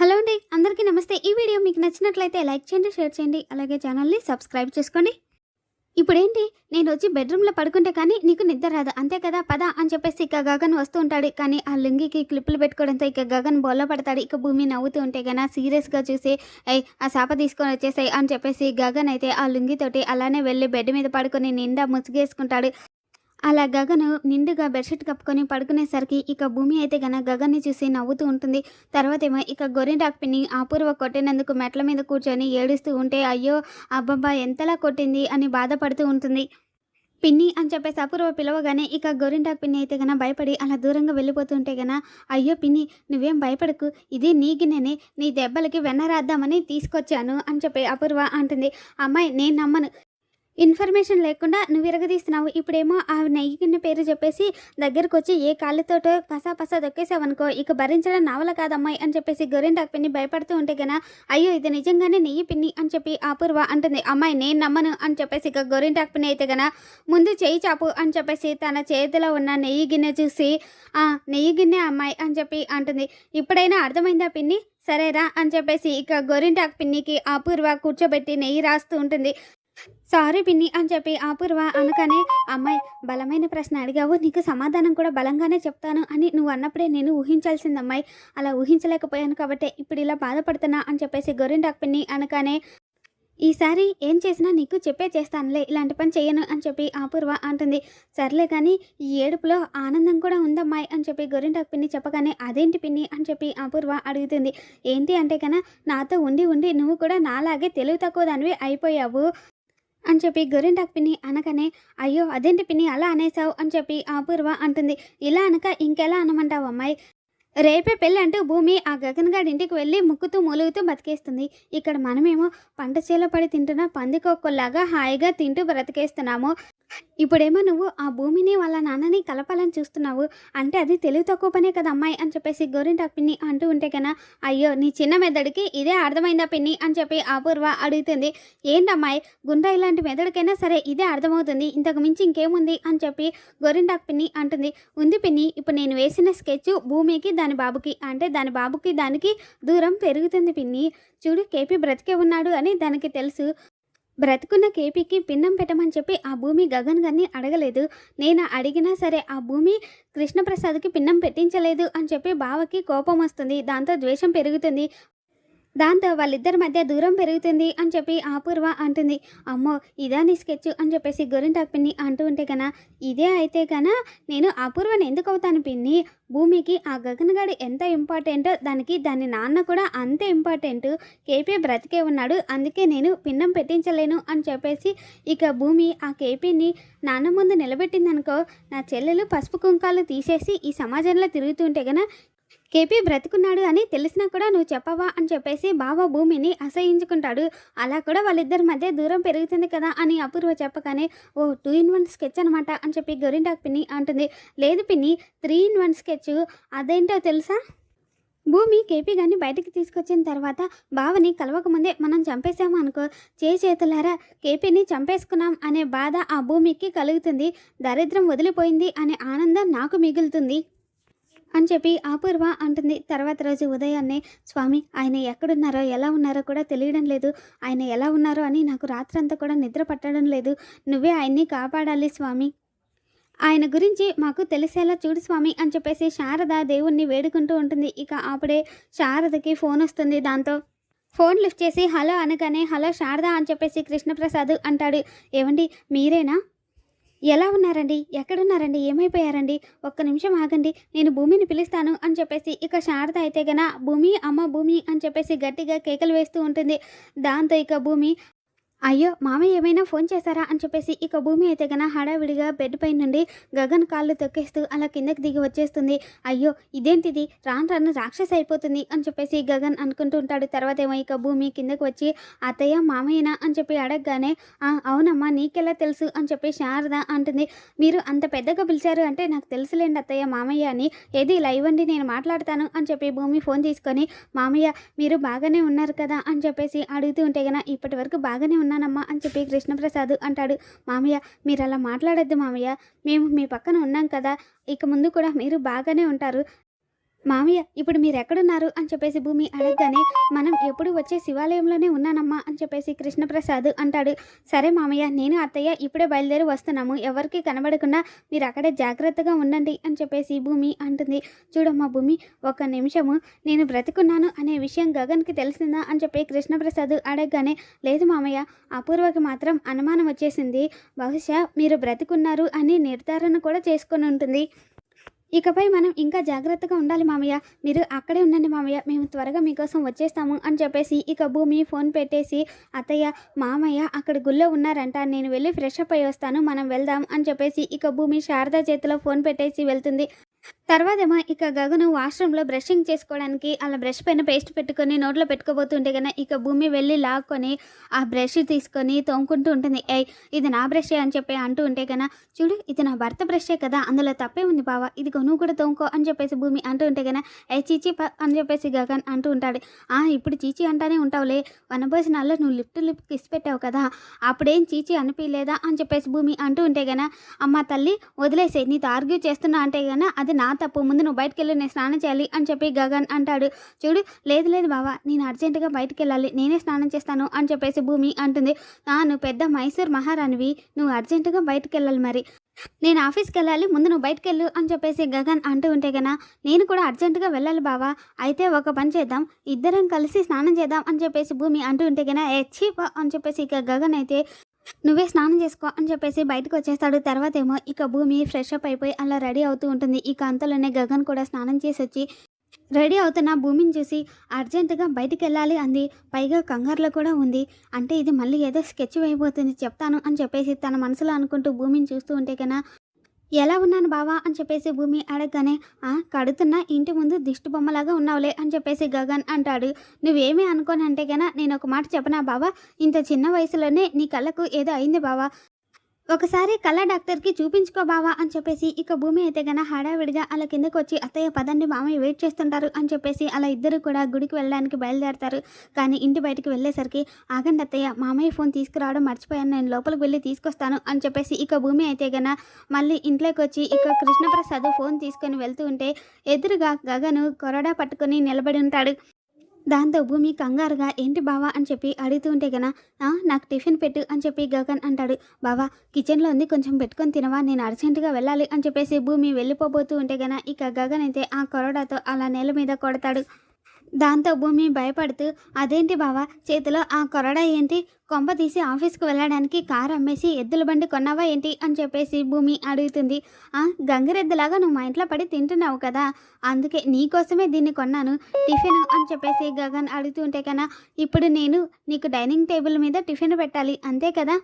Hello అండి అందరికీ నమస్తే. ఈ వీడియో మీకు నచ్చినట్లయితే లైక్ చేయండి షేర్ చేయండి అలాగే ఛానల్ని సబ్స్క్రైబ్ చేసుకోండి. ఇప్పుడేంటి నేను వచ్చి బెడ్రూమ్లో పడుకుంటే కానీ నీకు నిద్ర రాదు. అంతే కదా పద అని చెప్పేసి ఇక గగన్ వస్తూ ఉంటాడు. కానీ ఆ లింగికి క్లిప్పులు పెట్టుకోవడంతో ఇక గగన్ బోల్లో పడతాడు. ఇక భూమి నవ్వుతూ ఉంటే కన్నా సీరియస్గా చూసి అయ్యి ఆ శాప తీసుకొని వచ్చేసాయి అని చెప్పేసి గగన్ అయితే ఆ లింగితోటి అలానే వెళ్ళి బెడ్ మీద పడుకొని నిండా ముసుగేసుకుంటాడు. అలా గగను నిండుగా బెడ్షీట్ కప్పుకొని పడుకునేసరికి ఇక భూమి అయితే గన గగన్ని చూసి నవ్వుతూ ఉంటుంది. తర్వాత ఏమో ఇక గొరింటాకు పిన్ని అపూర్వ కొట్టినందుకు మెట్ల మీద కూర్చొని ఏడుస్తూ ఉంటే అయ్యో అబ్బబ్బా ఎంతలా కొట్టింది? అని బాధపడుతూ ఉంటుంది. పిన్ని అని చెప్పేసి అపూర్వ పిలవగానే ఇక గోరింటాకు పిన్ని అయితే గన భయపడి అలా దూరంగా వెళ్ళిపోతుంటే గన అయ్యో పిన్ని నువ్వేం భయపడకు. ఇది నీ గిన్నెనే. నీ దెబ్బలకి వెన్న రాద్దామని తీసుకొచ్చాను అని చెప్పి అపూర్వ అంటుంది. అమ్మాయి నేను నమ్మను. ఇన్ఫర్మేషన్ లేకుండా నువ్వు విరగదీస్తున్నావు. ఇప్పుడేమో ఆ నెయ్యి కింద పేరు చెప్పేసి దగ్గరకు వచ్చి ఏ కాళ్ళతోటో పసా పసా దొక్కేసావనుకో ఇక భరించడం నావల కాదమ్మాయి అని చెప్పేసి గోరింటాకు పిన్ని భయపడుతూ ఉంటే గన అయ్యో ఇది నిజంగానే నెయ్యి పిన్ని అని చెప్పి అపూర్వ అంటుంది. అమ్మాయి నేను నమ్మను అని చెప్పేసి ఇక గోరింటాకు పిన్ని అయితే గన ముందు చేయి చాపు అని చెప్పేసి తన చేతిలో ఉన్న నెయ్యి గిన్నె చూసి ఆ నెయ్యి గిన్నె అమ్మాయి అని చెప్పి అంటుంది. ఇప్పుడైనా అర్థమైందా పిన్ని? సరేరా అని చెప్పేసి ఇక గొరింటాకు పిన్నికి అపూర్వ కూర్చోబెట్టి నెయ్యి రాస్తూ ఉంటుంది. సారీ పిన్ని అని చెప్పి అపూర్వ అనగానే అమ్మాయి బలమైన ప్రశ్న అడిగావు. నీకు సమాధానం కూడా బలంగానే చెప్తాను అని నువ్వు అన్నప్పుడే నేను ఊహించాల్సింది అమ్మాయి అలా ఊహించలేకపోయాను కాబట్టి ఇప్పుడు ఇలా బాధపడుతున్నా అని చెప్పేసి గొర్రెండాక్ పిన్ని అనగానే ఈసారి ఏం చేసినా నీకు చెప్పే చేస్తానులే. ఇలాంటి పని చేయను అని చెప్పి అపూర్వ అంటుంది. సర్లే కానీ ఈ ఏడుపులో ఆనందం కూడా ఉందమ్మాయి అని చెప్పి గోరింటాకు పిన్ని చెప్పగానే అదేంటి పిన్ని అని చెప్పి అపూర్వ అడుగుతుంది. ఏంటి అంటే కన్నా నాతో ఉండి ఉండి నువ్వు కూడా నాలాగే తెలివి తక్కువ దానివి అయిపోయావు. అని చెప్పి గోరింటాకు పిన్ని అనగానే అయ్యో అదేంటి పిన్ని అలా అనేసావు? అని చెప్పి అపూర్వ అంటుంది. ఇలా అనక ఇంకెలా అనమంటావు అమ్మాయి? రేపే పెళ్ళి అంటూ భూమి ఆ గగన్గాడి ఇంటికి వెళ్ళి ముక్కుతూ మూలుగుతూ బతికేస్తుంది. ఇక్కడ మనమేమో పంట చేలో పడి తింటున్న పందికొక్కలాగా హాయిగా తింటూ బ్రతికేస్తున్నాము. ఇప్పుడేమో నువ్వు ఆ భూమిని వాళ్ళ నాన్నని కలపాలని చూస్తున్నావు. అంటే అది తెలివి తక్కువ పనే కదా అమ్మాయి అని చెప్పేసి గోరింటాకు పిన్ని అంటూ ఉంటే కన్నా అయ్యో నీ చిన్న మెదడుకి ఇదే అర్థమైందా పిన్ని అని చెప్పి అపూర్వ అడుగుతుంది. ఏంటమ్మాయి గుండ్రా ఇలాంటి మెదడుకైనా సరే ఇదే అర్థమవుతుంది. ఇంతకు మించి ఇంకేముంది అని చెప్పి గోరింటాకు పిన్ని అంటుంది. ఉంది పిన్ని ఇప్పుడు నేను వేసిన స్కెచ్ భూమికి దాని బాబుకి అంటే దాని బాబుకి దానికి దూరం పెరుగుతుంది పిన్ని. చూడు కేపీ బ్రతికే ఉన్నాడు అని దానికి తెలుసు. బ్రతుకున్న కేపీకి పిన్నం పెట్టమని చెప్పి ఆ భూమి గగన్ గారిని అడగలేదు. నేను అడిగినా సరే ఆ భూమి కృష్ణప్రసాద్కి పిన్నం పెట్టించలేదు అని చెప్పి బావకి కోపం వస్తుంది. దాంతో ద్వేషం పెరుగుతుంది. దాంతో వాళ్ళిద్దరి మధ్య దూరం పెరుగుతుంది అని చెప్పి అపూర్వ అంటుంది. అమ్మో ఇదా నీ స్కెచ్ అని చెప్పేసి గోరింటాకు పిన్ని అంటూ ఉంటే కన ఇదే అయితే కన నేను అపూర్వని ఎందుకు అవుతాను పిన్ని? భూమికి ఆ గగనగాడు ఎంత ఇంపార్టెంటో దానికి దాని నాన్న కూడా అంతే ఇంపార్టెంట్ కేపీ బ్రతికే ఉన్నాడు అందుకే నేను పిన్నం పెట్టించలేను అని చెప్పేసి ఇక భూమి ఆ కేపీని నాన్న ముందు నిలబెట్టిందనుకో నా చెల్లెలు పసుపు కుంకాలు తీసేసి ఈ సమాజంలో తిరుగుతుంటే గన కేపీ బ్రతుకున్నాడు అని తెలిసినా కూడా నువ్వు చెప్పవా అని చెప్పేసి బావ భూమిని అసహించుకుంటాడు. అలా కూడా వాళ్ళిద్దరి మధ్య దూరం పెరుగుతుంది కదా అని అపూర్వ చెప్పగానే ఓ టూ ఇన్ వన్ స్కెచ్ అనమాట అని చెప్పి గొరింటాకు పిన్ని అంటుంది. లేదు పిన్ని త్రీ ఇన్ వన్ స్కెచ్. అదేంటో తెలుసా? భూమి కేపీ గారిని బయటికి తీసుకొచ్చిన తర్వాత బావని కలవకముందే మనం చంపేశాము అనుకో. చే చేతులారా కేపీని చంపేసుకున్నాం అనే బాధ ఆ భూమికి కలుగుతుంది. దరిద్రం వదిలిపోయింది అనే ఆనందం నాకు మిగులుతుంది. అని చెప్పి అపూర్వ అంటుంది. తర్వాత రోజు ఉదయాన్నే స్వామి ఆయన ఎక్కడున్నారో ఎలా ఉన్నారో కూడా తెలియడం లేదు. ఆయన ఎలా ఉన్నారో అని నాకు రాత్రంతా కూడా నిద్ర పట్టడం లేదు. నువ్వే ఆయన్ని కాపాడాలి స్వామి. ఆయన గురించి మాకు తెలిసేలా చూడు స్వామి అని చెప్పేసి శారద దేవుణ్ణి వేడుకుంటూ ఉంటుంది. ఇక అప్పుడే శారదకి ఫోన్ వస్తుంది దాంతో. ఫోన్ లిఫ్ట్ చేసి హలో అనగానే హలో శారద అని చెప్పేసి కృష్ణప్రసాద్ అంటాడు. ఏమండి మీరేనా? ఎలా ఉన్నారండి? ఎక్కడున్నారండి? ఏమైపోయారండి? ఒక్క నిమిషం ఆగండి. నేను భూమిని పిలుస్తాను అని చెప్పేసి ఇక శారద అయితే గన భూమి అమ్మ భూమి అని చెప్పేసి గట్టిగా కేకలు వేస్తూ ఉంటుంది. దాంతో ఇక భూమి అయ్యో మామయ్య ఏమైనా ఫోన్ చేశారా అని చెప్పేసి ఇక భూమి అయితే గన హడావిడిగా బెడ్ పై నుండి గగన్ కాళ్ళు తొక్కేస్తూ అలా కిందకి దిగి వచ్చేస్తుంది. అయ్యో ఇదేంటిది? రాను రాను రాక్షస అయిపోతుంది అని చెప్పేసి గగన్ అనుకుంటూ ఉంటాడు. తర్వాత ఏమో ఇక భూమి కిందకి వచ్చి అత్తయ్య మామయ్యనా? అని చెప్పి అడగగానే అవునమ్మా నీకెలా తెలుసు? అని చెప్పి శారద అంటుంది. మీరు అంత పెద్దగా పిలిచారు అంటే నాకు తెలుసులేండి అత్తయ్య మామయ్య అని. ఏది ఇలా ఇవ్వండి నేను మాట్లాడతాను. అని చెప్పి భూమి ఫోన్ తీసుకొని మామయ్య మీరు బాగానే ఉన్నారు కదా? అని చెప్పేసి అడుగుతూ ఉంటే గన ఇప్పటి వరకు బాగానే ఉన్నానమ్మా అని చెప్పి కృష్ణప్రసాద్ అంటాడు. మామయ్య మీరు అలా మాట్లాడొద్దు మామయ్య. మేము మీ పక్కన ఉన్నాం కదా. ఇక ముందు కూడా మీరు బాగానే ఉంటారు. మామయ్య ఇప్పుడు మీరు ఎక్కడున్నారు అని చెప్పేసి భూమి అడగగానే మనం ఎప్పుడు వచ్చే శివాలయంలోనే ఉన్నానమ్మా అని చెప్పేసి కృష్ణప్రసాద్ అంటాడు. సరే మామయ్య నేను అత్తయ్య ఇప్పుడే బయలుదేరి వస్తున్నాము. ఎవరికి కనబడకుండా మీరు అక్కడే జాగ్రత్తగా ఉండండి అని చెప్పేసి భూమి అంటుంది. చూడమ్మా భూమి ఒక నిమిషము. నేను బ్రతికున్నాను అనే విషయం గగన్కి తెలిసిందా అని చెప్పి కృష్ణప్రసాద్ అడగగానే లేదు మామయ్య అపూర్వకి మాత్రం అనుమానం వచ్చేసింది. బహుశా మీరు బ్రతికున్నారు అని నిర్ధారణ కూడా చేసుకొని ఉంటుంది. ఇకపై మనం ఇంకా జాగ్రత్తగా ఉండాలి మామయ్య. మీరు అక్కడే ఉండండి మామయ్య. మేము త్వరగా మీకోసం వచ్చేస్తాము అని చెప్పేసి ఇక భూమి ఫోన్ పెట్టేసి అత్తయ్య మామయ్య అక్కడ గుళ్ళో ఉన్నారంట. నేను వెళ్ళి ఫ్రెష్ అప్ అయ్యి వస్తాను. మనం వెళ్దాం అని చెప్పేసి ఇక భూమి శారద చేతిలో ఫోన్ పెట్టేసి వెళ్తుంది. తర్వాతేమో ఇక గగను వాష్రూమ్లో బ్రషింగ్ చేసుకోవడానికి అలా బ్రష్ పైన పేస్ట్ పెట్టుకొని నోట్లో పెట్టుకోబోతుంటే కన్నా ఇక భూమి వెళ్ళి లాక్కొని ఆ బ్రష్ తీసుకొని తోముకుంటూ ఉంటుంది. ఏయ్ ఇది నా బ్రషే అని చెప్పి అంటూ ఉంటే కన్నా చూడు ఇది నా భర్త బ్రషే కదా అందులో తప్పే ఉంది బావా ఇది నువ్వు కూడా తోముకో అని చెప్పేసి భూమి అంటూ ఉంటే కన్నా ఏ చీచి ప అని చెప్పేసి గగన్ అంటూ ఉంటాడు. ఆ ఇప్పుడు చీచి అంటానే ఉంటావులే వనభోజనాల్లో నువ్వు లిఫ్ట్ లిప్ కిస్ పెట్టావు కదా అప్పుడేం చీచి అనిపించలేదా అని చెప్పేసి భూమి అంటూ ఉంటే కన్నా అమ్మ తల్లి వదిలేసే నీతో ఆర్గ్యూ చేస్తున్నా అంటే కన్నా అది నా తప్పు. ముందు నువ్వు బయటకు వెళ్ళి నేను స్నానం చేయాలి అని చెప్పి గగన్ అంటాడు. చూడు లేదు లేదు బావా నేను అర్జెంటుగా బయటకు వెళ్ళాలి నేనే స్నానం చేస్తాను అని చెప్పేసి భూమి అంటుంది. నాను నువ్వు పెద్ద మైసూర్ మహారాణివి. నువ్వు అర్జెంటుగా బయటకు వెళ్ళాలి మరి. నేను ఆఫీస్కి వెళ్ళాలి ముందు నువ్వు బయటకు వెళ్ళు అని చెప్పేసి గగన్ అంటూ ఉంటే గనా నేను కూడా అర్జెంటుగా వెళ్ళాలి బావా. అయితే ఒక పని చేద్దాం. ఇద్దరం కలిసి స్నానం చేద్దాం అని చెప్పేసి భూమి అంటూ ఉంటే గనా ఏ చీప అని చెప్పేసి ఇక గగన్ అయితే నువ్వే స్నానం చేసుకో అని చెప్పేసి బయటకు వచ్చేస్తాడు. తర్వాత ఏమో ఇక భూమి ఫ్రెష్ అప్ అయిపోయి అలా రెడీ అవుతూ ఉంటుంది. ఇక అంతలోనే గగన్ కూడా స్నానం చేసి వచ్చి రెడీ అవుతున్న భూమిని చూసి అర్జెంటుగా బయటికి వెళ్ళాలి అంది. పైగా కంగారులో కూడా ఉంది. అంటే ఇది మళ్ళీ ఏదో స్కెచ్ అయిపోతుంది చెప్తాను అని చెప్పేసి తన మనసులో అనుకుంటూ భూమిని చూస్తూ ఉంటే కన్నా ఎలా ఉన్నాను బావా? అని చెప్పేసి భూమి అడగగానే "ఆ, కడుతున్న ఇంటి ముందు దిష్టి బొమ్మలాగా ఉన్నావులే అని చెప్పేసి గగన్ అంటాడు. నువ్వేమీ అనుకోని అంటే గన నేను ఒక మాట చెప్పనా బావా? ఇంత చిన్న వయసులోనే నీ కళ్ళకు ఏదో అయింది బావా. ఒకసారి కళ్ళ డాక్టర్కి చూపించుకో బావా అని చెప్పేసి ఇక భూమి అయితే గన హడావిడిగా అలా కిందకు వచ్చి అత్తయ్య పదండి మామయ్య వెయిట్ చేస్తుంటారు అని చెప్పేసి అలా ఇద్దరు కూడా గుడికి వెళ్ళడానికి బయలుదేరతారు. కానీ ఇంటి బయటికి వెళ్ళేసరికి ఆగండి అత్తయ్య మామయ్య ఫోన్ తీసుకురావడం మర్చిపోయాను నేను లోపలికి వెళ్ళి తీసుకొస్తాను అని చెప్పేసి ఇక భూమి అయితే గన మళ్ళీ ఇంట్లోకి వచ్చి ఇక కృష్ణప్రసాద్ ఫోన్ తీసుకొని వెళ్తూ ఉంటే ఎదురుగా గగను కొరడా పట్టుకొని నిలబడి ఉంటాడు. దాంతో భూమి కంగారుగా ఏంటి బావా? అని చెప్పి అడుగుతూ ఉంటే గన నాకు టిఫిన్ పెట్టు అని చెప్పి గగన్ అంటాడు. బావా కిచెన్లో ఉంది కొంచెం పెట్టుకొని తినవా? నేను అర్జెంటుగా వెళ్ళాలి అని చెప్పేసి భూమి వెళ్ళిపోబోతూ ఉంటే గన ఇక గగన్ అయితే ఆ కొరడాతో అలా నేల మీద కొడతాడు. దాంతో భూమి భయపడుతూ అదేంటి బావా చేతిలో ఆ కొరడా ఏంటి? కొంప తీసి ఆఫీస్కి వెళ్ళడానికి కారు అమ్మేసి ఎద్దుల బండి కొన్నావా ఏంటి? అని చెప్పేసి భూమి అడుగుతుంది. "ఆ, గంగిరెద్దులాగా నువ్వు మా ఇంట్లో పడి తింటున్నావు కదా అందుకే నీకోసమే దీన్ని కొన్నాను టిఫిన్ అని చెప్పేసి గగన్ అడుగుతుంటే కన్నా ఇప్పుడు నేను నీకు డైనింగ్ టేబుల్ మీద టిఫిన్ పెట్టాలి అంతే కదా?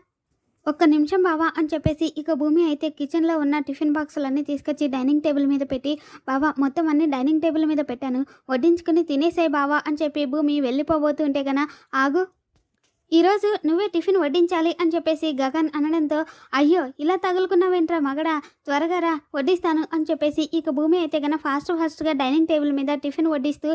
ఒక్క నిమిషం బావా అని చెప్పేసి ఇక భూమి అయితే కిచెన్లో ఉన్న టిఫిన్ బాక్సులన్నీ తీసుకొచ్చి డైనింగ్ టేబుల్ మీద పెట్టి బావా మొత్తం అన్ని డైనింగ్ టేబుల్ మీద పెట్టాను. వడ్డించుకుని తినేసాయి బావా అని చెప్పి భూమి వెళ్ళిపోబోతుంటే గన ఆగు. ఈరోజు నువ్వే టిఫిన్ వడ్డించాలి అని చెప్పేసి గగన్ అనడంతో అయ్యో ఇలా తగులుకున్నావేంట్రా మగడా? త్వరగా రా వడ్డిస్తాను అని చెప్పేసి ఇక భూమి అయితే గన ఫాస్ట్ ఫాస్ట్గా డైనింగ్ టేబుల్ మీద టిఫిన్ వడ్డిస్తూ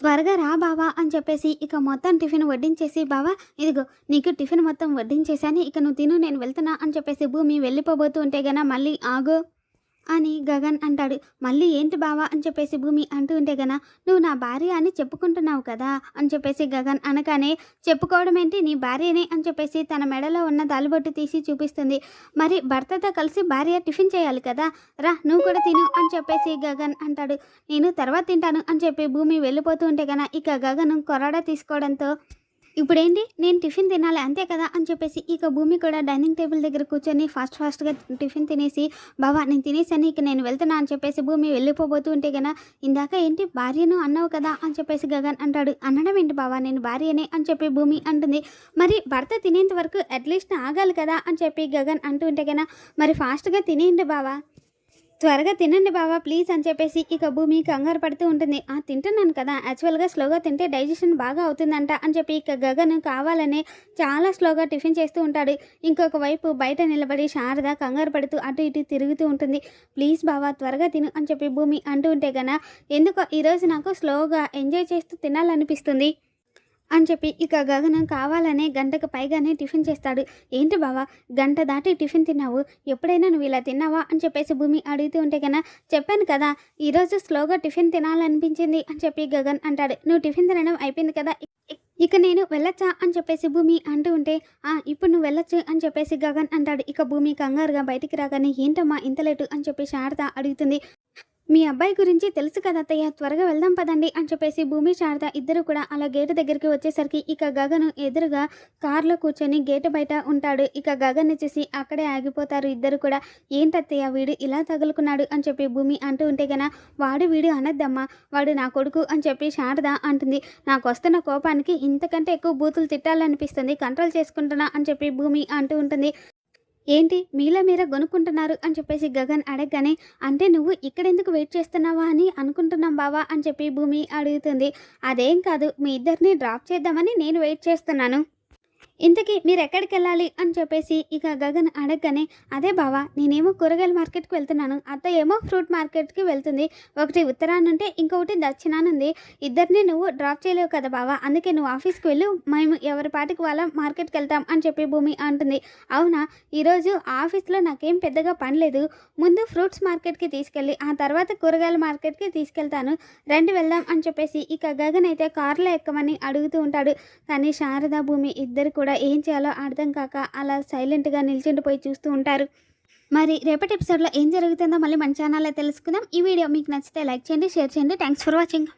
త్వరగా రా బావా అని చెప్పేసి ఇక మొత్తం టిఫిన్ వడ్డించేసి బావా ఇదిగో నీకు టిఫిన్ మొత్తం వడ్డించేశాను ఇక నువ్వు తిను నేను వెళ్తున్నా అని చెప్పేసి భూమి వెళ్ళిపోబోతూ ఉంటే గన మళ్ళీ ఆగు. అని గగన్ అంటాడు. మళ్ళీ ఏంటి బావా అని చెప్పేసి భూమి అంటూ ఉంటే గన నువ్వు నా భార్య అని చెప్పుకుంటున్నావు కదా అని చెప్పేసి గగన్ అనగానే చెప్పుకోవడం ఏంటి నీ భార్యనే అని చెప్పేసి తన మెడలో ఉన్న దాలుబొట్టు తీసి చూపిస్తుంది. మరి భర్తతో కలిసి భార్య టిఫిన్ చేయాలి కదా? రా నువ్వు కూడా తిను అని చెప్పేసి గగన్ అంటాడు. నేను తర్వాత తింటాను అని చెప్పి భూమి వెళ్ళిపోతూ ఉంటే గన ఇక గగన్ కొరడా తీసుకోవడంతో ఇప్పుడేంటి నేను టిఫిన్ తినాలి అంతే కదా? అని చెప్పేసి ఇక భూమి కూడా డైనింగ్ టేబుల్ దగ్గర కూర్చొని ఫాస్ట్ ఫాస్ట్గా టిఫిన్ తినేసి బావా నేను తినేసాను ఇక నేను వెళ్తున్నా అని చెప్పేసి భూమి వెళ్ళిపోబోతూ ఉంటే కదా ఇందాక ఏంటి భార్యను అన్నావు కదా? అని చెప్పేసి గగన్ అంటాడు. అనడం ఏంటి బావా నేను భార్యనే అని చెప్పి భూమి అంటుంది. మరి భర్త తినేంత వరకు అట్లీస్ట్ ఆగాలి కదా? అని చెప్పి గగన్ అంటూ ఉంటే కదా మరి ఫాస్ట్గా తినేయండి బావా. త్వరగా తినండి బావా ప్లీజ్ అని చెప్పేసి ఇక భూమి కంగారు పడుతూ ఉంటుంది. ఆ తింటున్నాను కదా. యాక్చువల్గా స్లోగా తింటే డైజెషన్ బాగా అవుతుందంట అని చెప్పి ఇక గగన్ కావాలనే చాలా స్లోగా టిఫిన్ చేస్తూ ఉంటాడు. ఇంకొక వైపు బయట నిలబడి శారద కంగారు పడుతూ అటు ఇటు తిరుగుతూ ఉంటుంది. ప్లీజ్ బావా త్వరగా తిను అని చెప్పి భూమి అంటూ ఉంటే గన ఎందుకో ఈరోజు నాకు స్లోగా ఎంజాయ్ చేస్తూ తినాలనిపిస్తుంది. అని చెప్పి ఇక గగనం కావాలనే గంటకు పైగానే టిఫిన్ చేస్తాడు. ఏంటి బావా గంట దాటి టిఫిన్ తిన్నావు? ఎప్పుడైనా నువ్వు ఇలా తిన్నావా? అని చెప్పేసి భూమి అడుగుతూ ఉంటే కన్నా చెప్పాను కదా ఈరోజు స్లోగా టిఫిన్ తినాలనిపించింది అని చెప్పి గగన్ అంటాడు. నువ్వు టిఫిన్ తినడం అయిపోయింది కదా ఇక నేను వెళ్ళొచ్చా? అని చెప్పేసి భూమి అంటూ ఉంటే ఆ ఇప్పుడు నువ్వు వెళ్ళొచ్చు అని చెప్పేసి గగన్ అంటాడు. ఇక భూమి కంగారుగా బయటికి రాగానే ఏంటమ్మా ఇంత లేటు? అని చెప్పి శారద అడుగుతుంది. మీ అబ్బాయి గురించి తెలుసు కదా అత్తయ్య త్వరగా వెళ్దాం పదండి అని చెప్పేసి భూమి శారద ఇద్దరు కూడా అలా గేటు దగ్గరికి వచ్చేసరికి ఇక గగను ఎదురుగా కారులో కూర్చొని గేటు బయట ఉంటాడు. ఇక గగన్ చూసి అక్కడే ఆగిపోతారు. ఇద్దరు కూడా ఏంటత్తయ్య వీడు ఇలా తగులుకున్నాడు? అని చెప్పి భూమి అంటూ ఉంటే గన వాడు వీడు అనద్దమ్మా వాడు నా కొడుకు అని చెప్పి శారద అంటుంది. నాకు వస్తున్న కోపానికి ఇంతకంటే ఎక్కువ బూతులు తిట్టాలనిపిస్తుంది. కంట్రోల్ చేసుకుంటున్నా అని చెప్పి భూమి అంటూ ఉంటుంది. ఏంటి మీలో మీరే కొనుక్కుంటున్నారు అని చెప్పేసి గగన్ అడగగానే అంటే నువ్వు ఇక్కడ ఎందుకు వెయిట్ చేస్తున్నావా అని అనుకుంటున్నాం బావా అని చెప్పి భూమి అడుగుతుంది. అదేం కాదు మీ ఇద్దరిని డ్రాప్ చేద్దామని నేను వెయిట్ చేస్తున్నాను. ఇంతకీ మీరు ఎక్కడికి వెళ్ళాలి అని చెప్పేసి ఇక గగన్ అడగగానే అదే బావా నేనేమో కూరగాయల మార్కెట్కి వెళ్తున్నాను. అత్త ఏమో ఫ్రూట్ మార్కెట్కి వెళ్తుంది. ఒకటి ఉత్తరానుంటే ఇంకొకటి దక్షిణానుంది ఇద్దరిని నువ్వు డ్రాప్ చేయలేవు కదా బావా. అందుకే నువ్వు ఆఫీస్కి వెళ్ళు. మేము ఎవరి పాటికి వాళ్ళ మార్కెట్కి వెళ్తాం అని చెప్పి భూమి అంటుంది. అవునా? ఈరోజు ఆఫీస్లో నాకేం పెద్దగా పని లేదు. ముందు ఫ్రూట్స్ మార్కెట్కి తీసుకెళ్ళి ఆ తర్వాత కూరగాయల మార్కెట్కి తీసుకెళ్తాను. రండి వెళ్దాం అని చెప్పేసి ఇక గగన్ అయితే కారులో ఎక్కమని అడుగుతూ ఉంటాడు. కానీ శారద భూమి ఇద్దరు కూడా కూడా ఏం చేయాలో అర్థం కాక అలా సైలెంట్గా నిల్చుండిపోయి చూస్తూ ఉంటారు. మరి రేపటి ఎపిసోడ్లో ఏం జరుగుతుందో మళ్ళీ మన ఛానల్లో తెలుసుకుందాం. ఈ వీడియో మీకు నచ్చితే లైక్ చేయండి షేర్ చేయండి. Thanks for watching.